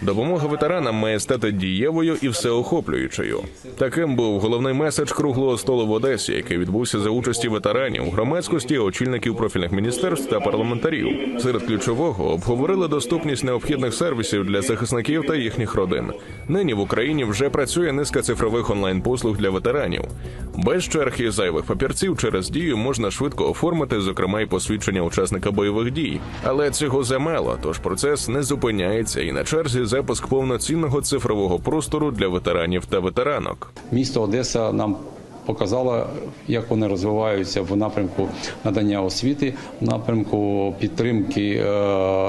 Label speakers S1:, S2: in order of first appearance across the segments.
S1: Допомога ветеранам має стати дієвою і всеохоплюючою. Таким був головний меседж круглого столу в Одесі, який відбувся за участі ветеранів, громадськості, очільників профільних міністерств та парламентарів. Серед ключового обговорили доступність необхідних сервісів для захисників та їхніх родин. Нині в Україні вже працює низка цифрових онлайн-послуг для ветеранів. Без черг і зайвих папірців через дію можна швидко оформити, зокрема, й посвідчення учасника бойових дій. Але цього замало, тож процес не зупиняється і на черзі запуск повноцінного цифрового простору для ветеранів та ветеранок.
S2: Місто Одеса нам показало, як вони розвиваються в напрямку надання освіти, в напрямку підтримки е,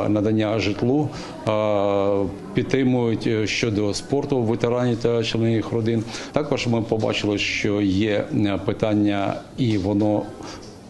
S2: надання житлу, е, підтримують е, щодо спорту ветеранів та членів їх родин. Також ми побачили, що є питання, і воно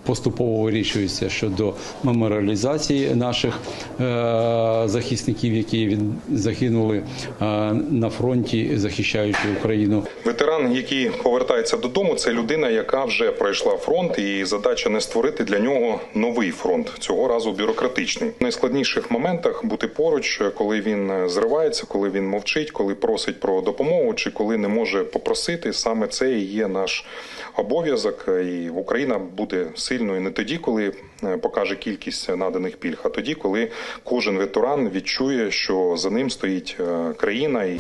S2: поступово вирішується щодо меморіалізації наших е, захисників, які загинули е, на фронті, захищаючи Україну.
S3: Ветеран, який повертається додому, це людина, яка вже пройшла фронт, і задача не створити для нього новий фронт цього разу бюрократичний. В найскладніших моментах бути поруч, коли він зривається, коли він мовчить, коли просить про допомогу, чи коли не може попросити. Саме це і є наш обов'язок. І Україна буде сильною не тоді, коли е, покаже кількість наданих пільг, а тоді, коли кожен ветеран відчує, що за ним стоїть е, країна і.